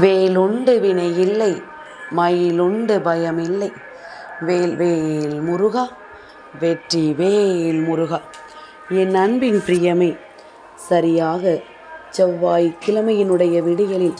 வேலுண்டு வினை இல்லை மயிலுண்டு பயமில்லை வேல் வேல் முருகா வெற்றி வேல் முருகா. என் அன்பின் பிரியமே சரியாக செவ்வாய் கிழமையினுடைய விடியலில்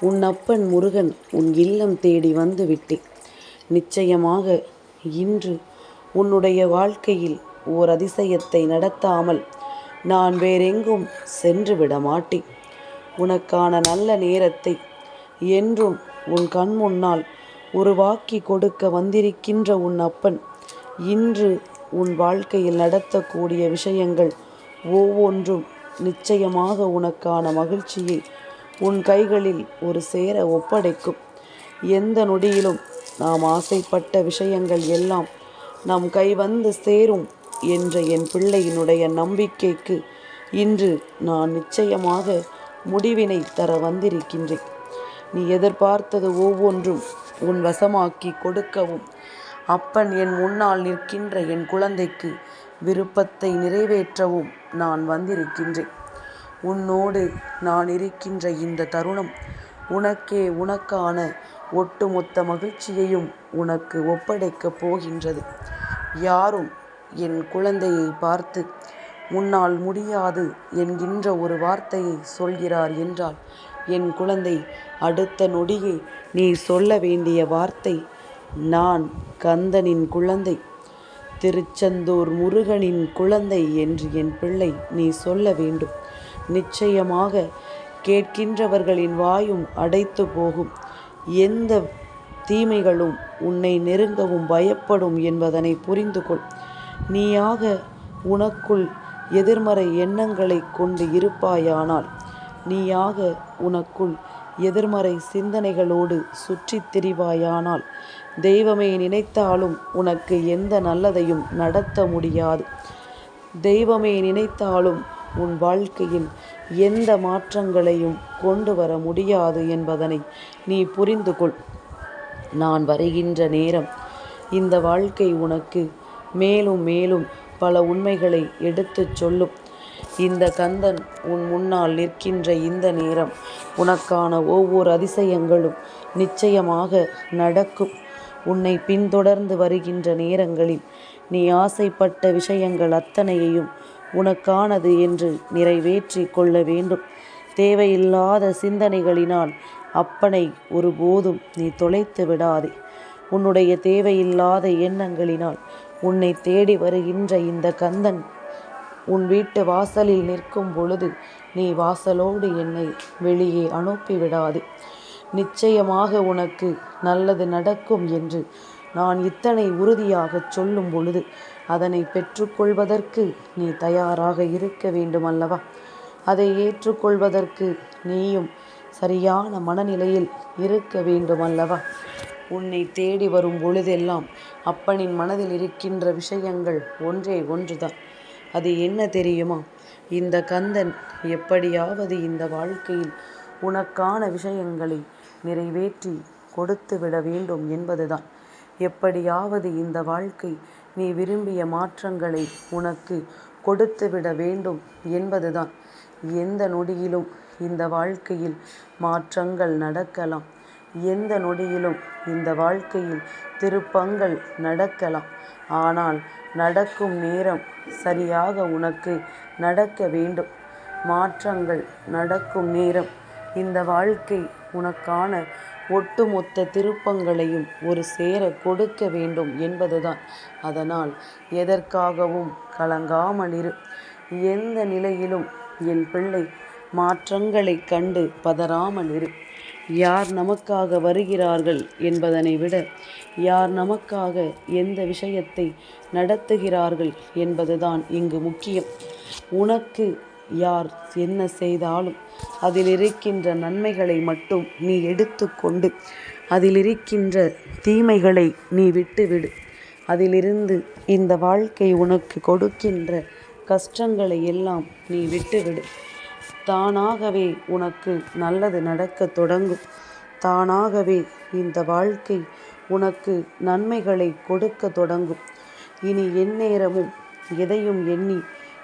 உன் அப்பன் முருகன் உன் இல்லம் தேடி வந்து விட்டேன். நிச்சயமாக இன்று உன்னுடைய வாழ்க்கையில் ஓர் அதிசயத்தை நடத்தாமல் நான் வேறெங்கும் சென்று விட மாட்டேன். உனக்கான நல்ல நேரத்தை என்றும் உன் கண் முன்னால் உருவாக்கி கொடுக்க வந்திருக்கின்ற உன் அப்பன். இன்று உன் வாழ்க்கையில் நடத்தக்கூடிய விஷயங்கள் ஒவ்வொன்றும் நிச்சயமாக உனக்கான மகிழ்ச்சியை உன் கைகளில் ஒரு சேர ஒப்படைக்கும். எந்த நொடியிலும் நாம் ஆசைப்பட்ட விஷயங்கள் எல்லாம் நம் கை வந்து சேரும் என்ற என் பிள்ளையினுடைய நம்பிக்கைக்கு இன்று நான் நிச்சயமாக முடிவினை தர வந்திருக்கின்றேன். நீ எதிர்பார்த்தது ஒவ்வொன்றும் உன் வசமாக்கி கொடுக்கவும். அப்பன் என் முன்னால் நிற்கின்ற என் குழந்தைக்கு விருப்பத்தை நிறைவேற்றவும் நான் வந்திருக்கின்றேன். உன்னோடு நான் இருக்கின்ற இந்த தருணம் உனக்கே உனக்கான ஒட்டுமொத்த மகிழ்ச்சியையும் உனக்கு ஒப்படைக்கப் போகின்றது. யாரும் என் குழந்தையை பார்த்து உன்னால் முடியாது என்கின்ற ஒரு வார்த்தையை சொல்கிறார் என்றால் என் குழந்தை அடுத்த நொடியே நீ சொல்ல வேண்டிய வார்த்தை நான் கந்தனின் குழந்தை. திருச்செந்தூர் முருகனின் குழந்தை என்று என் பிள்ளை நீ சொல்ல வேண்டும். நிச்சயமாக கேட்கின்றவர்களின் வாயும் அடைத்து போகும். எந்த தீமைகளும் உன்னை நெருங்கவும் பயப்படும் என்பதனை புரிந்து கொள் நீயாக உனக்குள் எதிர்மறை எண்ணங்களை கொண்டு இருப்பாயானால் நீயாக உனக்குள் எதிர்மறை சிந்தனைகளோடு சுற்றித் திரிவாயானால் தெய்வமே நினைத்தாலும் உனக்கு எந்த நல்லதையும் நடத்த முடியாது. தெய்வமே நினைத்தாலும் உன் வாழ்க்கையில் எந்த மாற்றங்களையும் கொண்டு வர முடியாது என்பதனை நீ புரிந்து கொள் நான் வருகின்ற நேரம் இந்த வாழ்க்கை உனக்கு மேலும் மேலும் பல உண்மைகளை எடுத்துச் சொல்லும். இந்த கந்தன் உன் முன்னால் நிற்கின்ற இந்த நேரம் உனக்கான ஒவ்வொரு அதிசயங்களும் நிச்சயமாக நடக்கும். உன்னை பின்தொடர்ந்து வருகின்ற நேரங்களில் நீ ஆசைப்பட்ட விஷயங்கள் அத்தனையையும் உனக்கானது என்று நிறைவேற்றி கொள்ள வேண்டும். தேவையில்லாத சிந்தனைகளினால் அப்பனை ஒருபோதும் நீ தொலைத்து விடாதே. உன்னுடைய தேவையில்லாத எண்ணங்களினால் உன்னை தேடி வருகின்ற இந்த கந்தன் உன் வீட்டு வாசலில் நிற்கும் பொழுது நீ வாசலோடு என்னை வெளியே அனுப்பிவிடாதே. நிச்சயமாக உனக்கு நல்லது நடக்கும் என்று நான் இத்தனை உறுதியாகச் சொல்லும் பொழுது அதனை பெற்றுக்கொள்வதற்கு நீ தயாராக இருக்க வேண்டும் அல்லவா அதை ஏற்றுக்கொள்வதற்கு நீயும் சரியான மனநிலையில் இருக்க வேண்டும் அல்லவா உன்னை தேடி வரும் பொழுதெல்லாம் அப்பனின் மனதில் இருக்கின்ற விஷயங்கள் ஒன்றே ஒன்றுதான். அது என்ன தெரியுமா? இந்த கந்தன் எப்படியாவது இந்த வாழ்க்கையில் உனக்கான விஷயங்களை நிறைவேற்றி கொடுத்து விட வேண்டும் என்பதுதான். எப்படியாவது இந்த வாழ்க்கை நீ விரும்பிய மாற்றங்களை உனக்கு கொடுத்து விட வேண்டும் என்பதுதான். எந்த நொடியிலும் இந்த வாழ்க்கையில் மாற்றங்கள் நடக்கலாம். எந்த நொடியிலும் இந்த வாழ்க்கையில் திருப்பங்கள் நடக்கலாம். ஆனால் நடக்கும் நேரம் சரியாக உனக்கு நடக்க வேண்டும். மாற்றங்கள் நடக்கும் நேரம். இந்த வாழ்க்கை உனக்கான ஒட்டுமொத்த திருப்பங்களையும் ஒரு சேர கொடுக்க வேண்டும் என்பதுதான். அதனால் எதற்காகவும் கலங்காமல் இரு. எந்த நிலையிலும் என் பிள்ளை மாற்றங்களை கண்டு பதறாமல் இரு. யார் நமக்காக வருகிறார்கள் என்பதனை விட யார் நமக்காக எந்த விஷயத்தை நடத்துகிறார்கள் என்பதுதான் இங்கு முக்கியம். உனக்கு யார் என்ன செய்தாலும் அதில் இருக்கின்ற நன்மைகளை மட்டும் நீ எடுத்துக்கொண்டு அதில் இருக்கின்ற தீமைகளை நீ விட்டுவிடு. அதிலிருந்து இந்த வாழ்க்கை உனக்கு கொடுக்கின்ற கஷ்டங்களை எல்லாம் நீ விட்டுவிடு. தானாகவே உனக்கு நல்லது நடக்கத் தொடங்கும். தானாகவே இந்த வாழ்க்கை உனக்கு நன்மைகளை கொடுக்க தொடங்கும். இனி எந்நேரமும் எதையும் எண்ணி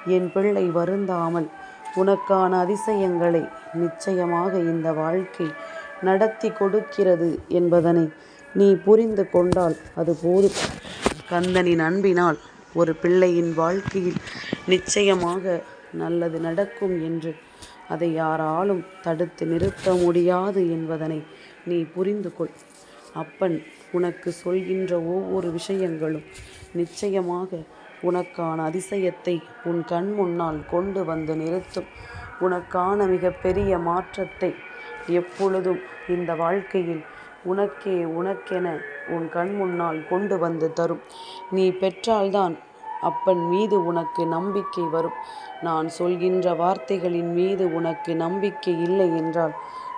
என் பிள்ளை வருந்தாமல் உனக்கான அதிசயங்களை நிச்சயமாக இந்த வாழ்க்கை நடத்தி கொடுக்கிறது என்பதனை நீ புரிந்து கொண்டால் அது போதும். கந்தனின் அன்பினால் ஒரு பிள்ளையின் வாழ்க்கையில் நிச்சயமாக நல்லது நடக்கும் என்று அதை யாராலும் தடுத்து நிறுத்த முடியாது என்பதனை நீ புரிந்து கொள். அப்பன் உனக்கு சொல்கின்ற ஒவ்வொரு விஷயங்களும் நிச்சயமாக உனக்கான அதிசயத்தை உன் கண் முன்னால் கொண்டு வந்து நிறுத்தும். உனக்கான மிகப்பெரிய மாற்றத்தை எப்பொழுதும் இந்த வாழ்க்கையில் உனக்கே உனக்கென உன் கண் முன்னால் கொண்டு வந்து தரும். நீ பெற்றால்தான் அப்பன் மீது உனக்கு நம்பிக்கை வரும். நான் சொல்கின்ற வார்த்தைகளின் மீது உனக்கு நம்பிக்கை இல்லை என்றால்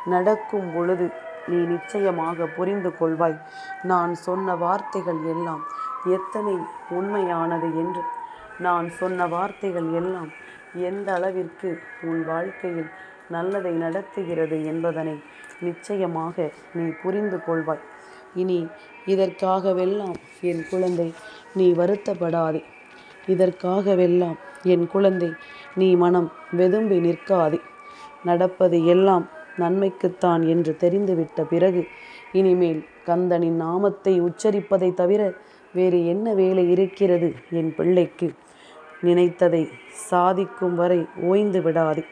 நடக்கும் பொழுது நீ நிச்சயமாக புரிந்து கொள்வாய். நான் சொன்ன வார்த்தைகள் எல்லாம் எத்தனை உண்மையானது என்று. நான் சொன்ன வார்த்தைகள் எல்லாம் எந்த அளவிற்கு உன் வாழ்க்கையில் நல்லதை நடத்துகிறது என்பதனை நிச்சயமாக நீ புரிந்து கொள்வாய். இனி இதற்காகவெல்லாம் என் குழந்தை நீ வருத்தப்படாதே. இதற்காகவெல்லாம் என் குழந்தை நீ மனம் வெதும்பி நிற்காதே. நடப்பது எல்லாம் நன்மைக்குத்தான் என்று தெரிந்துவிட்ட பிறகு இனிமேல் கந்தனின் நாமத்தை உச்சரிப்பதை தவிர வேறு என்ன வேலை இருக்கிறது என் பிள்ளைக்கு? நினைத்ததை சாதிக்கும் வரை ஓய்ந்து விடாதே.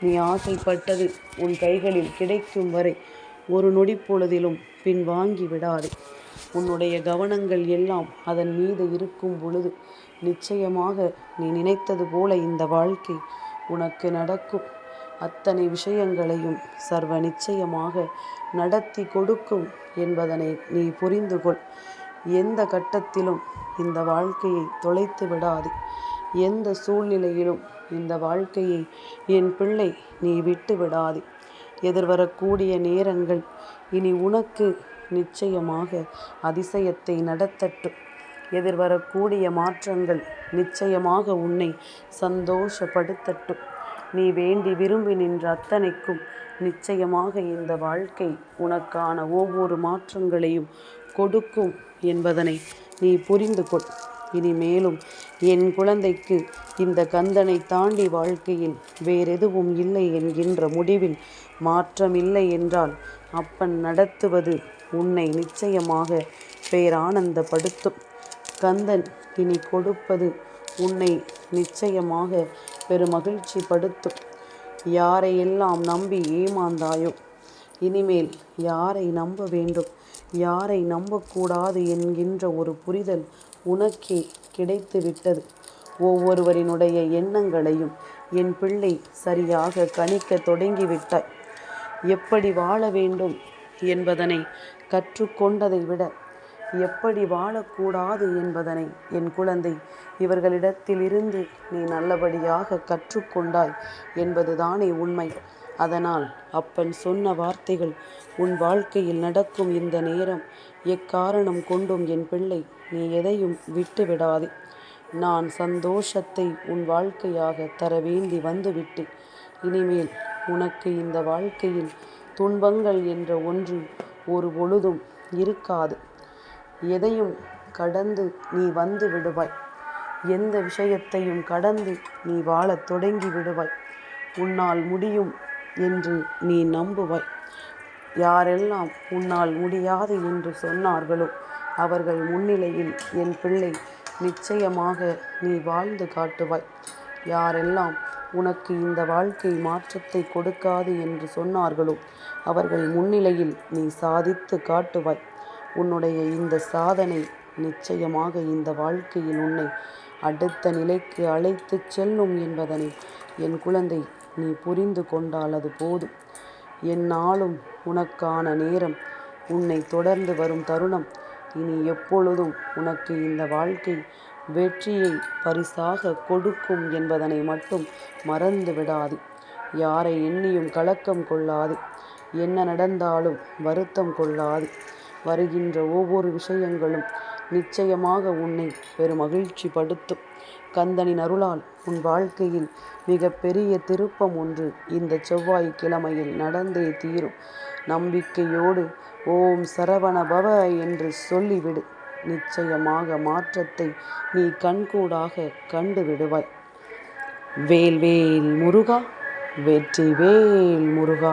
நீ ஆசைப்பட்டது உன் கைகளில் கிடைக்கும் வரை ஒரு நொடி பொழுதிலும் பின் வாங்கி விடாதே. உன்னுடைய கவனங்கள் எல்லாம் அதன் மீது இருக்கும் பொழுது நிச்சயமாக நீ நினைத்தது போல இந்த வாழ்க்கை. உனக்கு நடக்கும் அத்தனை விஷயங்களையும் சர்வ நிச்சயமாக நடத்தி கொடுக்கும் என்பதனை நீ புரிந்து கொள். எந்த கட்டத்திலும் இந்த வாழ்க்கையை தொலைத்து விடாது. எந்த சூழ்நிலையிலும் இந்த வாழ்க்கையை என் பிள்ளை நீ விட்டு விடாது. எதிர்வரக்கூடிய நேரங்கள் இனி உனக்கு நிச்சயமாக அதிசயத்தை நடத்தட்டும். எதிர்வரக்கூடிய மாற்றங்கள் நிச்சயமாக உன்னை சந்தோஷப்படுத்தட்டும். நீ வேண்டி விரும்பி நின்ற அத்தனைக்கும் நிச்சயமாக இந்த வாழ்க்கை உனக்கான ஒவ்வொரு மாற்றங்களையும் கொடுக்கும் என்பதனை நீ புரிந்து கொள். இனிமேலும் என் குழந்தைக்கு இந்த கந்தனை தாண்டி வாழ்க்கையில் வேறெதுவும் இல்லை என்கின்ற முடிவில் மாற்றமில்லை என்றால் அப்பன் நடத்துவது உன்னை நிச்சயமாக பேரானந்தப்படுத்தும். கந்தன் இனி கொடுப்பது உன்னை நிச்சயமாக பெருமகிழ்ச்சி படுத்தும். யாரையெல்லாம் நம்பி ஏமாந்தாயோ இனிமேல் யாரை நம்ப வேண்டும்? யாரை நம்பக்கூடாது என்கின்ற ஒரு புரிதல் உனக்கே கிடைத்து விட்டது ஒவ்வொருவரினுடைய எண்ணங்களையும் என் பிள்ளை சரியாக கணிக்க தொடங்கிவிட்டாய். எப்படி வாழ வேண்டும் என்பதனை கற்றுக்கொண்டதை விட எப்படி வாழக்கூடாது என்பதனை என் குழந்தை இவர்களிடத்திலிருந்து நீ நல்லபடியாக கற்றுக்கொண்டாய் என்பதுதானே உண்மை. அதனால் அப்பன் சொன்ன வார்த்தைகள் உன் வாழ்க்கையில் நடக்கும் இந்த நேரம் எக்காரணம் கொண்டும் என் பிள்ளை நீ எதையும் விட்டு விடாதே நான் சந்தோஷத்தை உன் வாழ்க்கையாக தர வேண்டி வந்துவிட்டு இனிமேல் உனக்கு இந்த வாழ்க்கையில் துன்பங்கள் என்ற ஒன்று ஒரு பொழுதும் இருக்காது. எதையும் கடந்து நீ வந்து விடுவாய். எந்த விஷயத்தையும் கடந்து நீ வாழத் தொடங்கி விடுவாய். உன்னால் முடியும் என்று நீ நம்புவாய். யாரெல்லாம் உன்னால் முடியாது என்று சொன்னார்களோ அவர்கள் முன்னிலையில் என் பிள்ளை நிச்சயமாக நீ வாழ்ந்து காட்டுவாய். யாரெல்லாம் உனக்கு இந்த வாழ்க்கை மாற்றத்தை கொடுக்காது என்று சொன்னார்களோ அவர்கள் முன்னிலையில் நீ சாதித்து காட்டுவாய். உன்னுடைய இந்த சாதனை நிச்சயமாக இந்த வாழ்க்கையில் உன்னை அடுத்த நிலைக்கு அழைத்துச் செல்லும் என்பதனை என் குழந்தை நீ புரிந்து கொண்டால் அது போதும். என்னாலும் உனக்கான நேரம் உன்னை தொடர்ந்து வரும் தருணம். இனி எப்பொழுதும் உனக்கு இந்த வாழ்க்கை வெற்றியை பரிசாக கொடுக்கும் என்பதனை மட்டும் மறந்து விடாது. யாரை எண்ணியும் கலக்கம் கொள்ளாது. என்ன நடந்தாலும் வருத்தம் கொள்ளாது. வருகின்ற ஒவ்வொரு விஷயங்களும் நிச்சயமாக உன்னை பெருமகிழ்ச்சி படுத்தும். கந்தனின் அருளால் உன் வாழ்க்கையில் மிக பெரிய திருப்பம் ஒன்று இந்த செவ்வாய்க்கிழமையில் நடந்தே தீரும். நம்பிக்கையோடு ஓம் சரவண பவ என்று சொல்லிவிடு. நிச்சயமாக மாற்றத்தை நீ கண்கூடாக கண்டு விடுவாய். வேல் வேல் முருகா வெற்றி வேல் முருகா.